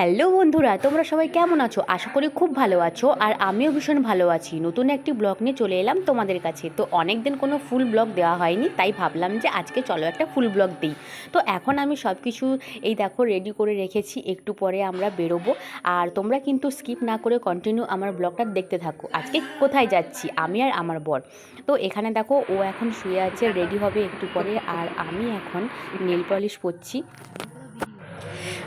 Hello বন্ধুরা, তোমরা সবাই কেমন আছো? আশা করি খুব ভালো আছো, আর আমিও ভীষণ ভালো আছি। নতুন একটি ব্লগ নিয়ে চলে এলাম তোমাদের কাছে। তো অনেক দিন কোনো ফুল ব্লগ দেওয়া হয়নি, তাই ভাবলাম যে আজকে চলো একটা ফুল ব্লগ দিই। তো এখন আমি সব কিছু এই দেখো রেডি করে রেখেছি, একটু পরে আমরা বেরোবো। আর তোমরা কিন্তু স্কিপ না করে কন্টিনিউ আমার ব্লগটা দেখতে থাকো। আজকে কোথায় যাচ্ছি, আমি আর আমার বর। তো এখানে দেখো, ও এখন শুয়ে আছে রেডি হবে একটু পরে। আর আমি এখন নেল পলিশ পরছি।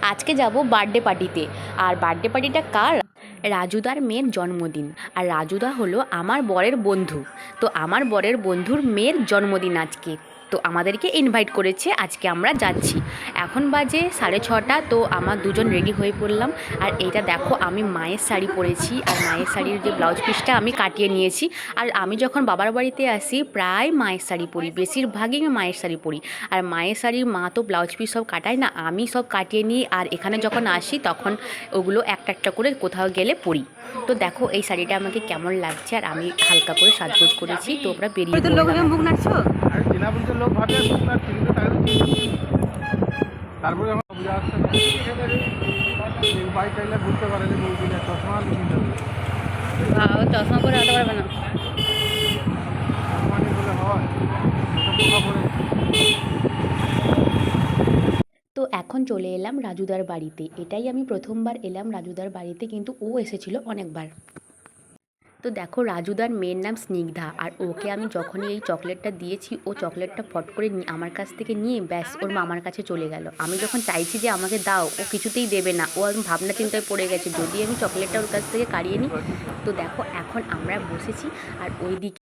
আজকে যাব বার্থডে পার্টিতে আর বার্থডে পার্টিটা কার? রাজুদার মেয়ের জন্মদিন। আর রাজুদা হলো আমার বরের বন্ধু। তো আমার বরের বন্ধুর মেয়ের জন্মদিন আজকে। তো আমাদেরকে ইনভাইট করেছে, আজকে আমরা যাচ্ছি। এখন বাজে সাড়ে ছটা তো আমার দুজন রেডি হয়ে পড়লাম। আর এইটা দেখো আমি মায়ের শাড়ি পরেছি আর মায়ের শাড়ির যে ব্লাউজ পিসটা আমি কাটিয়ে নিয়েছি। আর আমি যখন বাবার বাড়িতে আসি প্রায় মায়ের শাড়ি পরি বেশিরভাগই আমি মায়ের শাড়ি পরি। আর মায়ের শাড়ির মা তো ব্লাউজ পিস সব কাটায় না আমি সব কাটিয়ে নিই। আর এখানে যখন আসি তখন ওগুলো একটা একটা করে কোথাও গেলে পরি। তো দেখো এই শাড়িটা আমাকে কেমন লাগছে আর আমি হালকা করে সাজগোজ করেছি। তো আমরা বেরিয়ে নাচছো আর লোক ভাবে তারপরে যখন বুঝে আসছে বাইক চাইলে বুঝতে পারে যে বউ কিনে চশমা কিনতে হবে চশমা পরে আনতে পারবে না। হয় তো এখন চলে এলাম রাজুদার বাড়িতে। এটাই আমি প্রথমবার এলাম রাজুদার বাড়িতে কিন্তু ও এসেছিল অনেকবার। তো দেখো রাজুদার মেয়ের নাম স্নিগ্ধা আর ওকে আমি যখনই এই চকলেটটা দিয়েছি, ও চকলেটটা ফট করে আমার কাছ থেকে নিয়ে ব্যাস ওর মামার কাছে চলে গেল। আমি যখন চাইছি যে আমাকে দাও, ও কিছুতেই দেবে না। ও আমি ভাবনা চিন্তায় পড়ে গেছে, যদি আমি চকলেটটা ওর কাছ থেকে কাড়িয়ে নিই তো দেখো এখন আমরা বসেছি আর ওই দিকে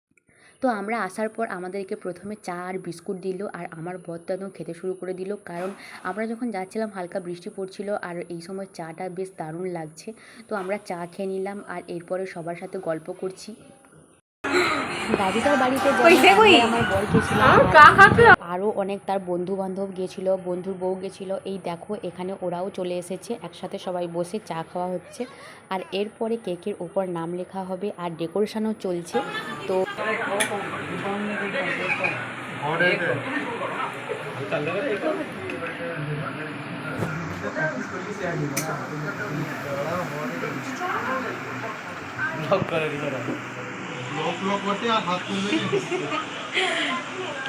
তো আমরা আসার পর আমাদেরকে প্রথমে চা আর বিস্কুট দিল আর আমার একদম খেতে শুরু করে দিল। কারণ আমরা যখন যাচ্ছিলাম, হালকা বৃষ্টি পড়ছিল আর এই সময় চাটা বেশ দারুণ লাগছে। তো আমরা চা খেয়ে নিলাম আর এরপরে সবার সাথে গল্প করছি। বাড়িতে কই? আর আমার বর গেছিলাম আরও অনেক তার বন্ধু বান্ধব গেছিল বন্ধুর বউ গেছিল। এই দেখো এখানে ওরাও চলে এসেছে। একসাথে সবাই বসে চা খাওয়া হচ্ছে। আর এরপরে কেকের উপর নাম লেখা হবে আর ডেকোরেশনও চলছে। তো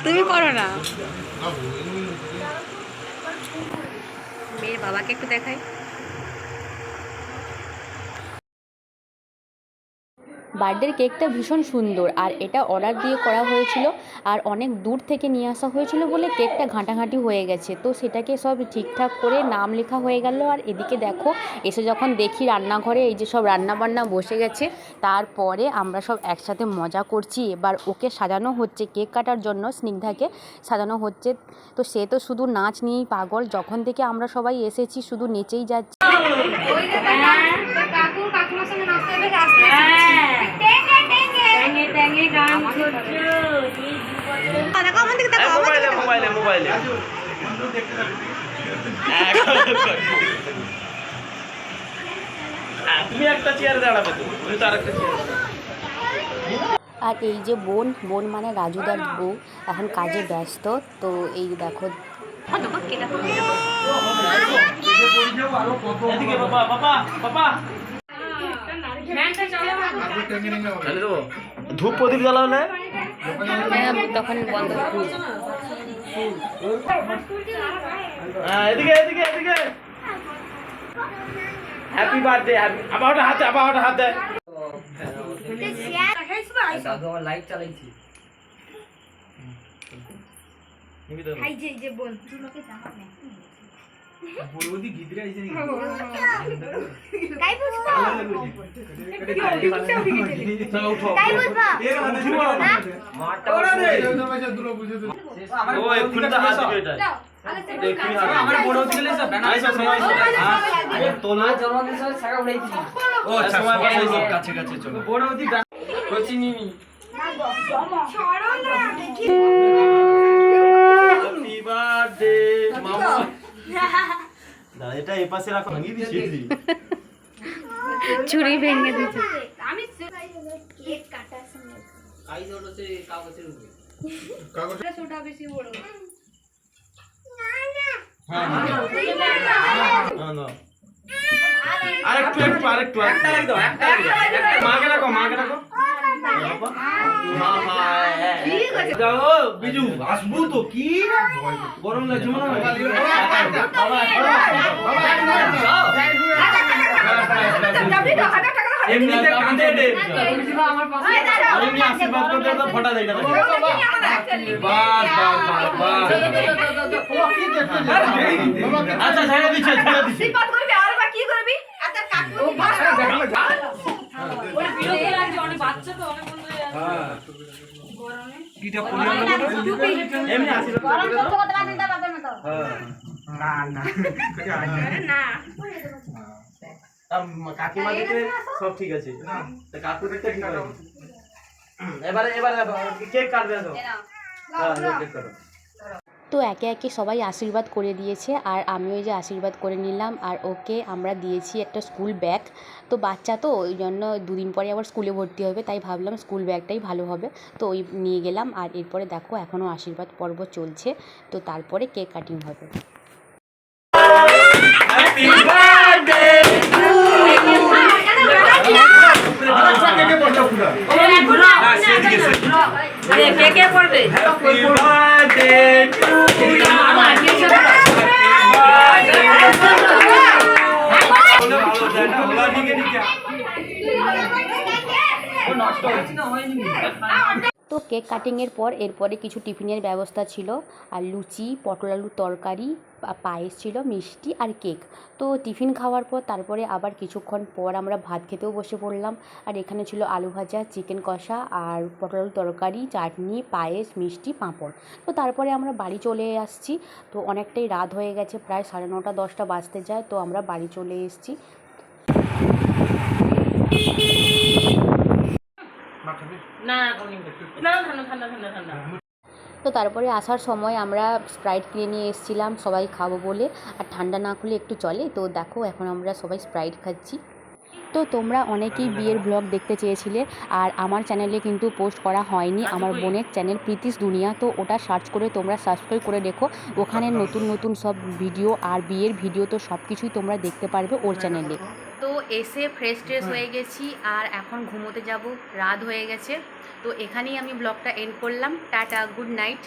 তুমি করো না। মেয়ের বাবাকে একটু দেখাই। বার্থডের কেকটা ভীষণ সুন্দর, আর এটা অর্ডার দিয়ে করা হয়েছিল, আর অনেক দূর থেকে নিয়ে আসা হয়েছিল বলে কেকটা ঘাঁটাঘাঁটি হয়ে গেছে। তো সেটাকে সব ঠিকঠাক করে নাম লেখা হয়ে গেল, আর এদিকে দেখো, এসে যখন দেখি রান্নাঘরে এই যে সব রান্না বান্না বসে গেছে, তারপরে আমরা সব একসাথে মজা করছি। এবার ওকে সাজানো হচ্ছে, কেক কাটার জন্য স্নিগ্ধাকে সাজানো হচ্ছে। তো সে তো শুধু নাচ নিয়েই পাগল, যখন থেকে আমরা সবাই এসেছি শুধু নেচেই যাচ্ছে। দেখো আমার দিকে দেখো আমার দিকে মোবাইলে মোবাইলে মোবাইলে তুমি একটা চেয়ারে দাঁড়াবে তো তুমি তো আরেকটা চেয়ারে আর এই যে বোন বোন মানে রাজুদার বউ এখন কাজে ব্যস্ত তো এই দেখো। এদিকে বাবা বাবা বাবা। চালিয়ে দেবো। ধূপ প্রদীপ জ্বালালে হ্যাঁ, তখন বন্ধ হ্যাঁ এদিকে এদিকে এদিকে। হ্যাপি বার্থডে আবার ওটা হাতে আবার ওটা হাতে। দাদু আমার লাইট চালাইছি। গিদরে আইছে চলো উঠো মারটা দুটো বুঝে দিল ও এক্ষুনি তো হাত দিবে এটা। আমার বড় হতে গেলে সব ব্যানার আইসো, সময়। হ্যাঁ, তোলো। জন্মদিন সব উড়াইছি ও আচ্ছা, সময় পার হয়েছে। কাছে কাছে চলো। বড় হতে কোচি নিনি Happy দাঁড়া, এটা এই পাশে রাখো ভাঙিয়ে দিচ্ছি ছুরি ভেঙে দিয়েছে। আইজ হচ্ছে কাগজের উপরে। কাগজ হ্যাঁ, নাও। আরেকটু একটু আরেকটু একটা লাগ দাও একটা মাকে রাখো মাকে রাখো। বিজু আসব তো কি গরম লাগছে মনে এমনিতে কাঁদে আর এমনি আচ্ছা ছেড়ে দিচ্ছে ছেড়ে দিচ্ছে। এমনি আশীর্বাদ করতে তা। কাকিমা দিকে সব ঠিক আছে। তা কাকু দিকে ঠিক আছে। এবারে এবারে কেক কাটবে তো হ্যাঁ কেক কাটো। তো একে একে সবাই আশীর্বাদ করে দিয়েছে। আর আমি ওই যে আশীর্বাদ করে নিলাম আর ওকে আমরা দিয়েছি একটা স্কুল ব্যাগ তো বাচ্চা তো ওই জন্য দুদিন পরে আবার স্কুলে ভর্তি হবে, তাই ভাবলাম স্কুল ব্যাগটাই ভালো হবে। তো ওই নিয়ে গেলাম আর এরপরে দেখো এখনও আশীর্বাদ পর্ব চলছে। তো তারপরে কেক কাটিং হবে। কেক কাটিংয়ের পর এরপরে কিছু টিফিনের ব্যবস্থা ছিল। আর লুচি, পটল আলুর তরকারি পায়েস ছিল, মিষ্টি আর কেক। তো টিফিন খাওয়ার পর তারপরে আবার কিছুক্ষণ পর আমরা ভাত খেতেও বসে পড়লাম। আর এখানে ছিল আলু ভাজা, চিকেন কষা আর পটল আলুর তরকারি, চাটনি, পায়েস, মিষ্টি, পাঁপড়। তো তারপরে আমরা বাড়ি চলে আসছি। তো অনেকটাই রাত হয়ে গেছে, প্রায় সাড়ে নটা, দশটা বাজতে যায়। তো আমরা বাড়ি চলে এসেছি। না না ঠান্ডা ঠান্ডা ঠান্ডা ঠান্ডা তো তারপরে আসার সময় আমরা স্প্রাইট কিনে নিয়ে এসেছিলাম সবাই খাব বলে। আর ঠান্ডা না খুলে একটু চলে। তো দেখো এখন আমরা সবাই স্প্রাইট খাচ্ছি। তো তোমরা অনেকেই বিয়ের ব্লগ দেখতে চেয়েছিলে আর আমার চ্যানেলে কিন্তু পোস্ট করা হয়নি। আমার বোনের চ্যানেল প্রীতিশ দুনিয়া। তো ওটা সার্চ করে তোমরা সাবস্ক্রাইব করে রেখো। ওখানে নতুন নতুন সব ভিডিও আর বিয়ের ভিডিও তো সব কিছুই তোমরা দেখতে পারবে ওর চ্যানেলে। তো এসে ফ্রেশ ট্রেশ হয়ে গেছি আর এখন ঘুমোতে যাব। রাত হয়ে গেছে। তো এখানেই আমি ব্লগটা এন্ড করলাম। Tata good night